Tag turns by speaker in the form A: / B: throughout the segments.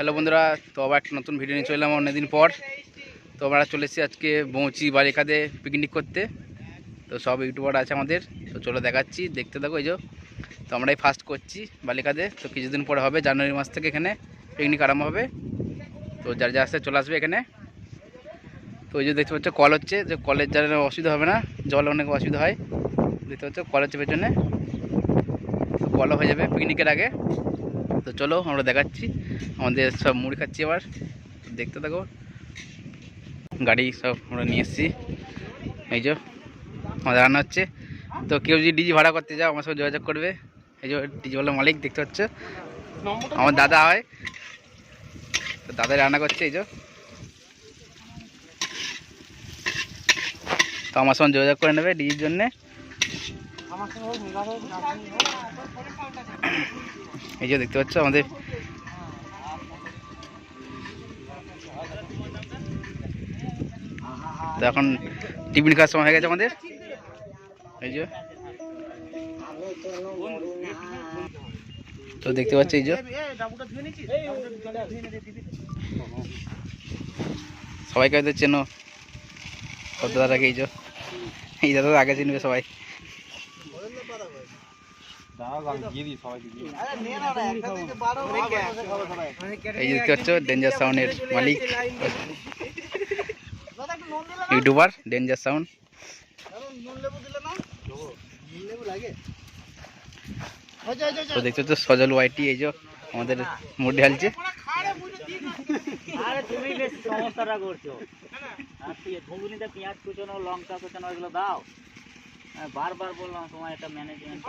A: Hello বন্ধুরা, তো আবার একটা নতুন ভিডিও নিয়ে চলে এলাম অনেকদিন পর। তো আমরা চলে এসেছি আজকে বৌচি বালিকাতে পিকনিক করতে। তো সব ইউটিউবার আছে আমাদের, তো চলো দেখাচ্ছি, দেখতে দেখো এই যে। তো আমরাই ফার্স্ট করছি বালিকাতে তো কিছুদিন পরে হবে, জানুয়ারি মাস থেকে এখানে পিকনিক আরম্ভ হবে। তো যার যা আসতে চলে আসবে এখানে। তো ওই যে দেখতে পাচ্ছ কল হচ্ছে, যে কলের যার অসুবিধা হবে না, জল অনেক অসুবিধা হয়। দেখতে পাচ্ছ কল হচ্ছে পেছনে। কলও হয়ে যাবে পিকনিকের আগে। তো চলো আমরা দেখাচ্ছি। আমাদের সব মুড়ি খাচ্ছি এবার। দেখতে থাকো। গাড়ি সব আমরা নিয়ে এসেছি। এই যে আমাদের রান্না হচ্ছে। তো কেউ যদি ডিজি ভাড়া করতে যাও আমার সাথে যোগাযোগ করবে। এই যে ডিজি বলে মালিক দেখতে পাচ্ছ? আমার দাদা হয়। তো দাদাই রান্না করছে এই যে। তো আমার সঙ্গে যোগাযোগ করে নেবে ডিজির জন্যে। এই যে দেখতে পাচ্ছ আমাদের তো এখন টিফিন খাওয়ার সময় হয়ে গেছে আমাদের। এই যে। তো দেখতে পাচ্ছ এই যে। সবাইকে হয়তো চেনো। কত দাদাকে এই যে। এই দাদা আগে চিনবে সবাই। এই যে দেখতে পাচ্ছ ডেঞ্জার সাউন্ডের মালিক। ইউটিউবার ডেঞ্জার সাউন্ড তো দেখতে পাচ্ছ সজল ওয়াইটি এই যে আমাদের মুড ঢালছে।
B: আরে তুমি বেশ সমস্যাটা করছ। আর পেঁয়াজ কুচানো লঙ্কা কুচানো এগুলো দাও। বারবার বললাম তোমার একটা ম্যানেজমেন্ট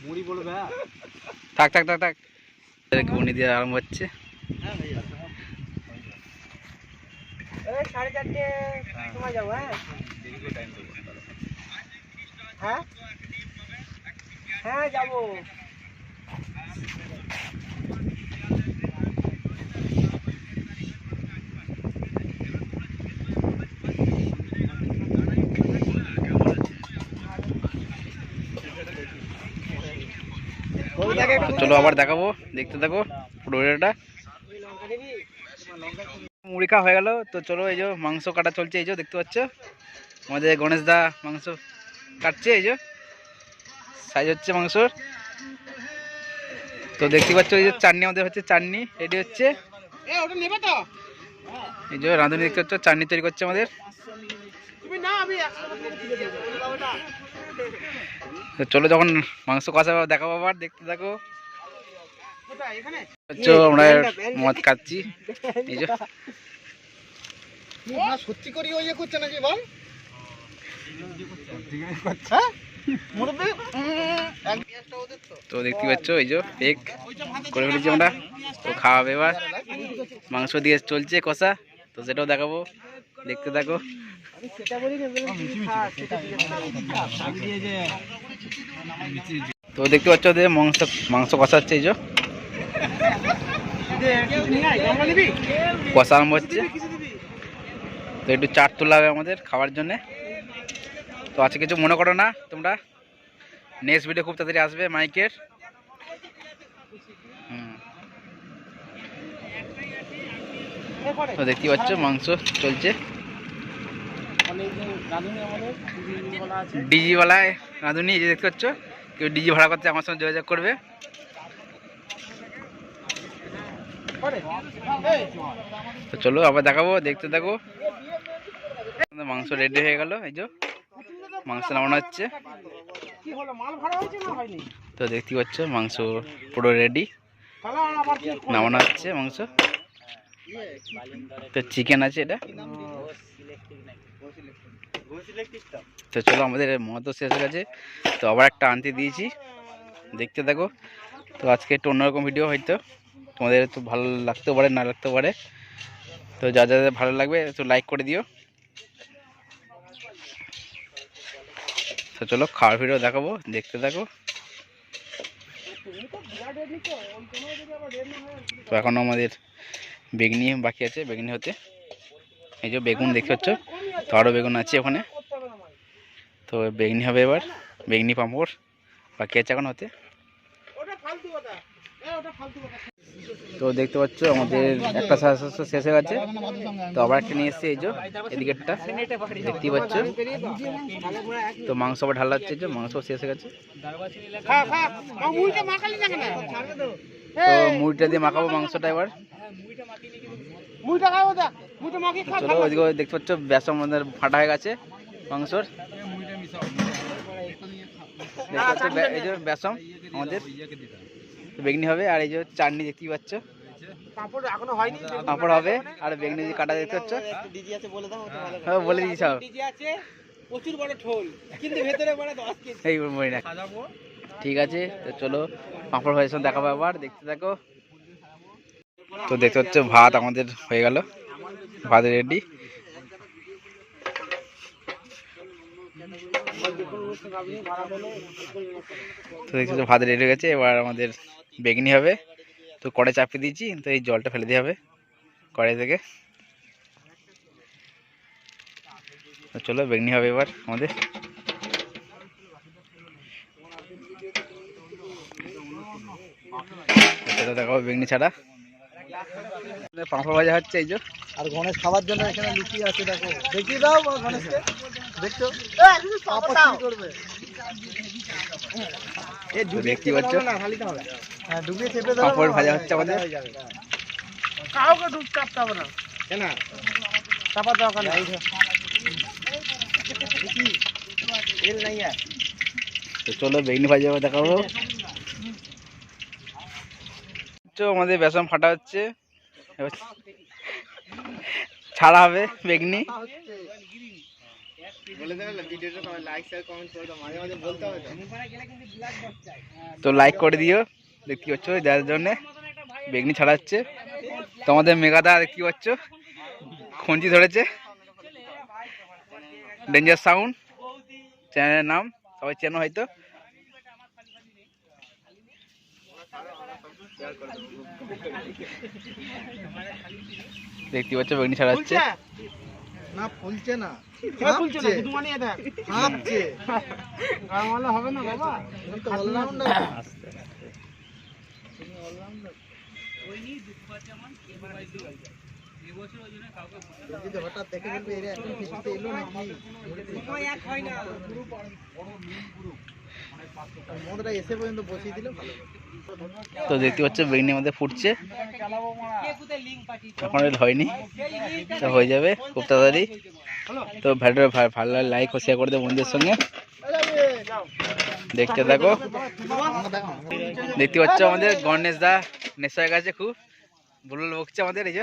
B: মুড়ি বলবে হ্যাঁ
A: থাক থাক থাক থাক। গুনি দিয়ে আরম্ভ হচ্ছে।
B: সাড়ে চারটে সময় যাব হ্যাঁ? হ্যাঁ? হ্যাঁ যাব
A: তো চলো আবার দেখাবো, দেখতে থাকো পুরো ভিডিওটা মুড়ি খাওয়া হয়ে গেল, তো চলো এই যে মাংস কাটা চলছে, এই যে দেখতে পাচ্ছ? আমাদের গণেশ দা মাংস কাটছে, এই যে। সাইজ হচ্ছে মাংসর। তো দেখতে পাচ্ছ, এই যে চাটনি আমাদের হচ্ছে চাটনি রেডি হচ্ছে। এই যে রাঁধুনি দেখতে পাচ্ছ, চাটনি তৈরি করছে আমাদের। তো চলো যখন মাংস কষা দেখাবো আবার দেখতে থাকো। হচ্ছে আমরা মদ খাচ্ছি। এই যে।
B: সত্যি করি ওই ইয়ে করছে নাকি বল?
A: তো। দেখতে পাচ্ছ এই যে পেক করে ফেলেছি আমরা। তো খাওয়াবে এবার। মাংস দিয়ে চলছে কষা। তো সেটাও দেখাবো। দেখতে থাকো। তো দেখতে পাচ্ছ ওদের মাংস মাংস কষা হচ্ছে এই যে। কষা আরম্ভ হচ্ছে। তো একটু চাট তোলা হবে আমাদের খাওয়ার জন্যে। তো আজকে কিছু মনে করো না তোমরা। নেক্সট ভিডিও খুব তাড়াতাড়ি আসবে মাইকের। তো দেখতে পাচ্ছ মাংস চলছে। ডিজিওয়ালায় রাঁধুনি এই যে দেখতে পাচ্ছ কেউ ডিজি ভাড়া করতে আমার সঙ্গে যোগাযোগ করবে। তো চলো আবার দেখাবো দেখতে থাকো। আমাদের মাংস রেডি হয়ে গেল এই যে। মাংস নামানো হচ্ছে।
B: কি হলো মাল ভাড়া হয়েছে না হয়নি?
A: তো দেখতে পাচ্ছ মাংস পুরো রেডি নামানো হচ্ছে মাংস। তো চিকেন আছে এটা? তো চলো আমাদের মদ তো শেষ হয়ে গেছে। তো আবার একটা আনতে দিয়েছি। দেখতে থাকো। তো আজকে একটু অন্যরকম ভিডিও হয়তো। তোমাদের তো ভালো লাগতেও পারে না লাগতেও পারে। তো যা যা যা ভালো লাগবে একটু লাইক করে দিও। তো চলো খাওয়ার ভিডিও দেখাবো দেখতে থাকো। তো এখনও আমাদের বেগনি বাকি আছে, বেগনি হতে। এই যে বেগুন দেখতে পাচ্ছ তো আরও বেগুন আছে ওখানে। তো বেগনি হবে এবার, বেগনি পাঁপড়, বাকি আছে এখন হতে। তো দেখতে পাচ্ছ, আমাদের একটা সাহায্য শেষ হয়ে গেছে। তো আবার একটা নিয়ে এসছি, এই যে এদিকেরটা। দেখতেই পাচ্ছ। তো মাংস আবার ঢালা হচ্ছে যে মাংস শেষ হয়ে গেছে। তো মুড়িটা দিয়ে মাখাবো মাংসটা এবার। তো চলো ওইদিকে দেখতে পাচ্ছ বেসন আমাদের ফাটা হয়ে গেছে মাংসর। দেখতে পাচ্ছ বে- এই যে বেসম আমাদের। তো বেগনি হবে আর এই যে চাটনি দেখতেই পাচ্ছ। পাঁপড় হবে আর বেগনি যে কাটা দেখতে পাচ্ছ।
B: ডিজি বলে দাও
A: হ্যাঁ বলে দিয়েছি সব
B: প্রচুর বড় ঠোল কিন্তু ভেতরে বড় দশ কেজি।
A: এই না ঠিক আছে তো চলো পাঁপড় হয়েছে দেখাবো আবার দেখতে থাকো। তো দেখতে পাচ্ছ, ভাত আমাদের হয়ে গেল। ভাত রেডি তো দেখতে পাচ্ছ, ভাত রেডি হয়ে গেছে। এবার আমাদের বেগনি হবে। তো কড়াই চাপিয়ে দিয়েছি, তো এই জলটা ফেলে দিয়ে হবে কড়াই থেকে। চলো, বেগনি হবে এবার আমাদের। দেখাবো বেগনি ছাড়া। পাঁপড় ভাজা হচ্ছে এই যে।
B: আর গণেশ খাবার জন্য এখানে লুকিয়ে আছে দেখো। দেখিয়ে দাও গণেশকে। দেখছ? পাপড় চুরি করবে? হ্যাঁ ডুবিয়ে চেপে দাও
A: পাঁপড় ভাজা হচ্ছে আমাদের।
B: কাউকে ডুব চাপতে হবে না। কেন? নাই
A: তো চলো বেগনি ভাজা হবে দেখাবো। আমাদের বেসন ফাটা হচ্ছে। ছাড়া হবে বেগনি।
B: তো
A: লাইক করে দিও দেখতে পাচ্ছ যার জন্য বেগনি ছাড়াচ্ছে তোমাদের মেঘাদা দেখতে পাচ্ছ খঞ্জি ধরেছে। ডেঞ্জার সাউন্ড চ্যানেলের নাম সবাই চেনো হয়তো। দেখতে পাচ্ছ বেগনি ছাড়াচ্ছে
B: না ফুলছে না। না? হবে না বাবা? হঠাৎ দেখে বলবে এরা এখন এলো নাকি? বসিয়ে দিলে ভালো
A: তো দেখতে পাচ্ছ, বেগনি আমাদের ফুটছে। এখন হয়নি, তো হয়ে যাবে খুব তাড়াতাড়ি। তো ভিডিও ভালো লাইক ও শেয়ার করে দেবো বন্ধুদের সঙ্গে। দেখতে থাকো। দেখতে পাচ্ছ আমাদের গণেশ দা নেশা হয়ে গেছে খুব। বুলবুল বকছে আমাদের, এই যে।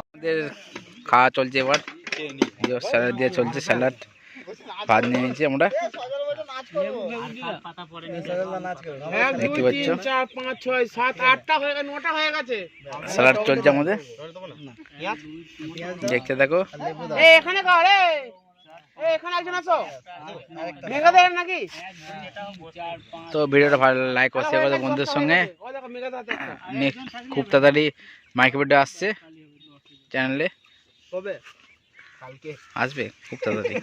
A: আমাদের খাওয়া চলছে এবার। স্যালাড দিয়ে চলছে স্যালাড ভাত নিয়ে নিয়েছি আমরা। দেখতে পাচ্ছ। স্যালাড চলছে আমাদের। দেখতে থাকো।
B: এখানে
A: তো ভিডিওটা ভালো লাইক শেয়ার বন্ধুদের সঙ্গে। খুব তাড়াতাড়ি মাইক ভিডিও আসছে চ্যানেলে
B: কবে? কালকে।
A: আসবে খুব তাড়াতাড়ি।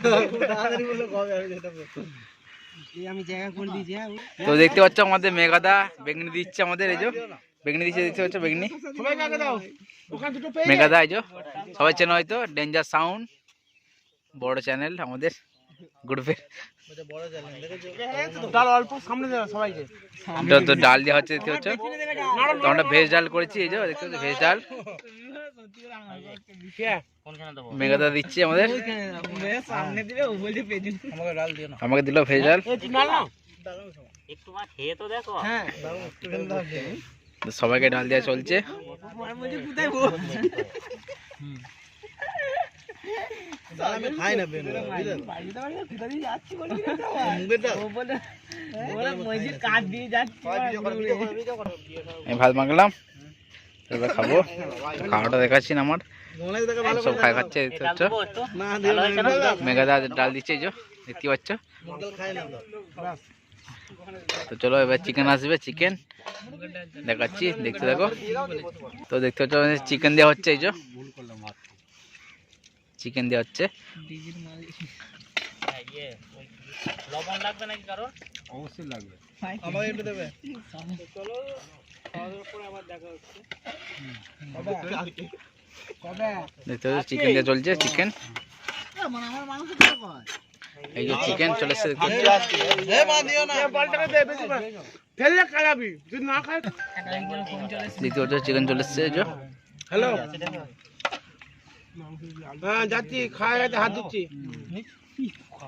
B: হ্যাঁ
A: তো দেখতে পাচ্ছ আমাদের মেঘাদা বেগনি দিচ্ছে আমাদের এই যে। বেগনি দিচ্ছে দেখতে পাচ্ছ বেগনি? মেঘাদা এই যে। সবাই চেনো হয়তো ডেঞ্জার সাউন্ড বড় চ্যানেল আমাদের
B: ডাল
A: তো ডাল দেওয়া হচ্ছে দেখতে পাচ্ছ? তো আমরা ভেজ ডাল করেছি এই যে দেখতে পাচ্ছ? ভেজ ডাল। মেঘাদা দিচ্ছে আমাদের।
B: আমাকে ডাল দিও না।
A: আমাকে দিল ভেজ ডাল
B: ডাল না একটু মা খেয়ে তো দেখো। হ্যাঁ
A: সবাইকে ডাল দেওয়া চলছে।
B: আমি খাই না
A: ভাত মাখলাম। এবার খাব। খাওয়াটা দেখাচ্ছি না আমার। সব খাই খাচ্ছে দেখতে পাচ্ছ মেঘাদা ডাল দিচ্ছে এই যে দেখতে পাচ্ছ। তো চলো এবার চিকেন আসবে চিকেন দেখাচ্ছি দেখতে দেখো তো দেখতে পাচ্ছ চিকেন দেওয়া হচ্ছে এই যে। চিকেন দেওয়া হচ্ছে।
B: লবণ লাগবে নাকি কারণ
C: অবশ্যই লাগবে।
A: দেখতে পাচ্ছ চিকেন দিয়ে চলছে চিকেন এই যে চিকেন চলে এসছে দেখতে পাচ্ছ। চিকেন চলে এসছে যে।
C: হ্যালো? হ্যাঁ যাচ্ছি খাওয়া গেছে হাত ধুচ্ছি।
A: তো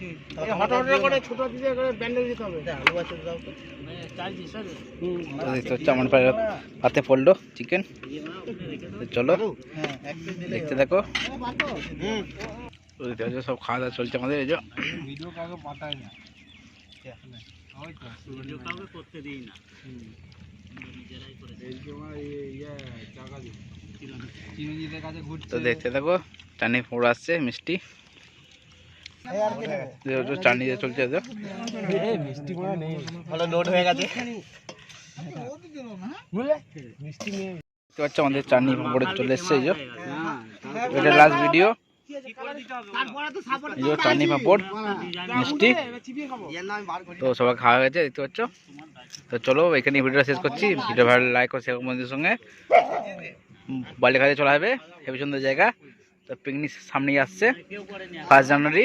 C: উদ্ভাবন রাখতে হবে, কাজ করতে হবে হঠাৎ হঠাৎ করে ছোট দিতে করে ব্যান্ডেজ দিতে হবে। হুম।
A: তো দেখতে পাচ্ছ আমার পায়ে পাতে পড়ল চিকেন চলো দেখতে দেখো। তো দেখতে পাচ্ছ সব খাওয়া দাওয়া চলছে আমাদের এই যে।
C: ভিডিও কাউকে পাঠায় না।
B: ভিডিও কাউকে করতে দিই না। নিজেরাই করে
C: চিরঞ্জিতের কাছে ঘুরছে।
A: তো দেখতে থাকো চাটনি পোড়া আসছে মিষ্টি। চাটনি দিয়ে চলছে
C: মিষ্টি নেই। ভালো লোড হয়ে গেছে। মিষ্টি নেই
A: দেখতে পাচ্ছ আমাদের চাটনি পড়ে চলে এসছে এই যে। এটা লাস্ট ভিডিও এই যে চাটনি পাঁপড় মিষ্টি। তো সবাই খাওয়া গেছে দেখতে পাচ্ছ? তো চলো এখানে ভিডিওটা শেষ করছি। ভিডিও ভালো লাইক ও শেয়ার বন্ধুদের সঙ্গে। বালিখাতে চলে যাবে হেবি সুন্দর জায়গা। তো পিকনিক সামনেই আসছে। ফার্স্ট জানুয়ারি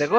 A: দেখো।